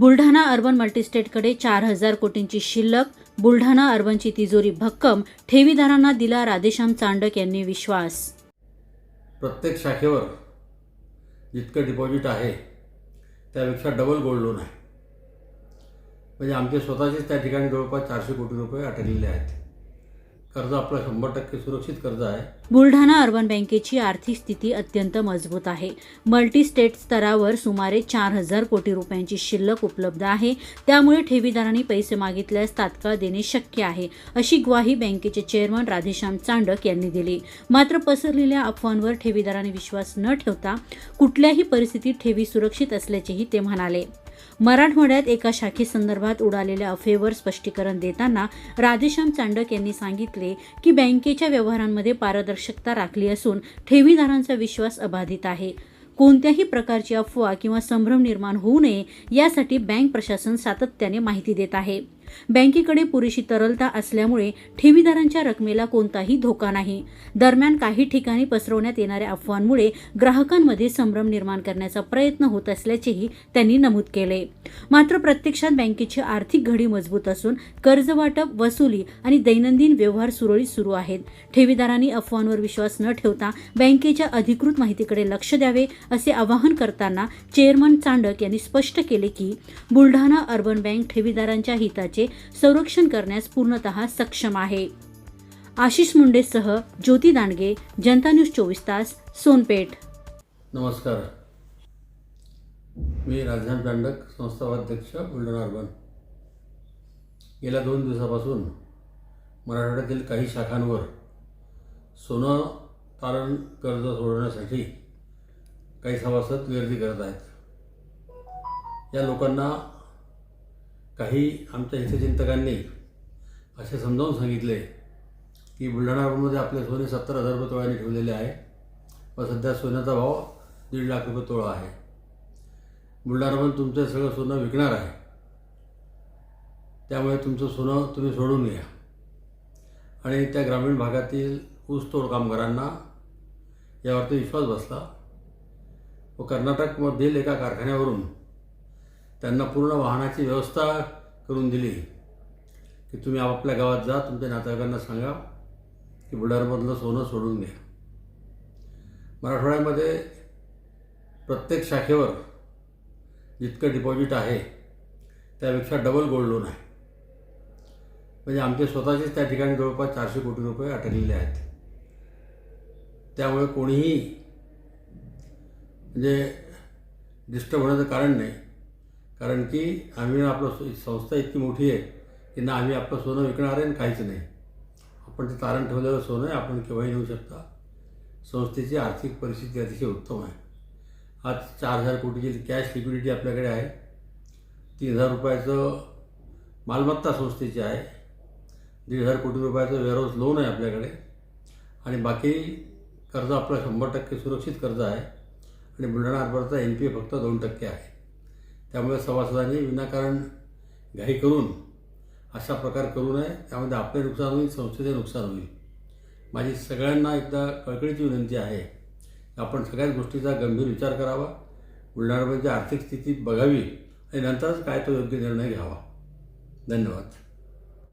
Buldhana urban मल्टीस्टेटकडे चार हजार कोटींची शिल्लक बुलढाणा अर्बनची तिजोरी भक्कम ठेवीदारांना दिला राधेश्याम चांडक यांनी विश्वास. प्रत्येक शाखेवर जितकं डिपॉझिट आहे त्यापेक्षा डबल गोल्ड लोन आहे. म्हणजे आमचे स्वतःचेच त्या ठिकाणी जवळपास चारशे कोटी रुपये अटकलेले आहेत. कर्ज आपलं शंभर टक्के सुरक्षित कर्ज आहे. बुलढाणा अर्बन बँकेची आर्थिक स्थिती अत्यंत मजबूत आहे. मल्टी स्टेट स्तरावर सुमारे चार हजार कोटी रुपयांची शिल्लक उपलब्ध आहे. त्यामुळे ठेवीदारांनी पैसे मागितल्यास तात्काळ देणे शक्य आहे अशी ग्वाही बँकेचे चेअरमन राधेश्याम चांडक यांनी दिली. मात्र पसरलेल्या अफवांवर ठेवीदारांनी विश्वास न ठेवता कुठल्याही परिस्थितीत ठेवी सुरक्षित असल्याचेही ते म्हणाले. मराठवाड्यात एका शाखेसंदर्भात उडालेल्या अफेवर स्पष्टीकरण देताना राधेश्याम चांडक यांनी सांगितले की बँकेच्या व्यवहारांमध्ये पारदर्शकता राखली असून ठेवीदारांचा विश्वास अबाधित आहे. कोणत्याही प्रकारची अफवा किंवा संभ्रम निर्माण होऊ नये यासाठी बँक प्रशासन सातत्याने माहिती देत आहे. बँकेकडे पुरेशी तरलता असल्यामुळे ठेवीदारांच्या रकमेला कोणताही धोका नाही. दरम्यान काही ठिकाणी पसरवण्यात येणाऱ्या अफवांमुळे ग्राहकांमध्ये संभ्रम निर्माण करण्याचा प्रयत्न होत असल्याचेही त्यांनी नमूद केले. मात्र प्रत्यक्षात बँकेची आर्थिक घडी मजबूत असून कर्ज वाटप वसुली आणि दैनंदिन व्यवहार सुरळीत सुरू आहेत. ठेवीदारांनी अफवांवर विश्वास न ठेवता बँकेच्या अधिकृत माहितीकडे लक्ष द्यावे असे आवाहन करताना चेअरमन चांडक यांनी स्पष्ट केले की बुलढाणा अर्बन बँक ठेवीदारांच्या हिताचे संरक्षण करण्यास पूर्णतः सक्षम आहे. आशिष मुंडेसह ज्योती दांडगे जनता न्यूज चोवीस तास सोनपेठ. नमस्कार. मी राजधान चांडक संस्थावाध्यक्ष बुलढाणा अर्बन. गेल्या दोन दिवसापासून मराठवाड्यातील काही शाखांवर सोनं तारण कर्ज सोडवण्यासाठी काही सभासद गर्दी करत आहेत. या लोकांना काही आमच्या हितचिंतकांनी असे समजावून सांगितले की बुलढाणामध्ये आपले सोने सत्तर हजार रुपये तोळ्याने ठेवलेले आहे. व सध्या सोन्याचा भाव दीड लाख रुपये तोळा आहे. बुलढाणामध्ये तुमचं सगळं सोनं विकणार आहे. त्यामुळे तुमचं सोनं तुम्ही सोडून घ्या. आणि त्या ग्रामीण भागातील ऊसतोड कामगारांना यावरती विश्वास बसला. व कर्नाटकमधील एका कारखान्यावरून त्यांना पूर्ण वाहनाची व्यवस्था करून दिली. की तुम्ही आपापल्या गावात जा तुमच्या नातेवाईकांना सांगा की बुलढाणामधलं सोनं सोडून घ्या मराठवाड्यामध्ये प्रत्येक शाखेवर जितकं डिपॉझिट आहे त्यापेक्षा डबल गोल्ड लोन आहे. म्हणजे आमचे स्वतःचेच त्या ठिकाणी जवळपास चारशे कोटी रुपये अटकलेले आहेत. त्यामुळे कोणीही म्हणजे डिस्टर्ब होण्याचं कारण नाही. कारण की आम्ही आपलं सो- संस्था इतकी मोठी आहे की ना आम्ही आपलं सोनं विकणार आहे आणि काहीच नाही. आपण ते तारण ठेवलेलं सोनं आहे आपण केव्हाही नेऊ शकता. संस्थेची आर्थिक परिस्थिती अतिशय उत्तम आहे. आज चार हजार कोटीची कॅश लिक्विडिटी आपल्याकडे आहे. तीन हजार रुपयाचं मालमत्ता संस्थेची आहे. दीड हजार कोटी रुपयाचं वेअरहाऊस लोन आहे आपल्याकडे. आणि बाकी कर्ज आपलं शंभर टक्के सुरक्षित कर्ज आहे. आणि बुलढाणा हार्बरचा एन पी ए फक्त दोन टक्के आहे. त्यामुळे सभासदांनी विनाकारण घाई करून अशा प्रकार करू नये. त्यामध्ये आपले नुकसान होईल संस्थेचे नुकसान होईल. माझी सगळ्यांना एकदा कळकळीची विनंती आहे आपण सगळ्याच गोष्टीचा गंभीर विचार करावा. बुलढाणामध्ये आर्थिक स्थिती बघावी आणि नंतरच काय तो योग्य निर्णय घ्यावा. धन्यवाद.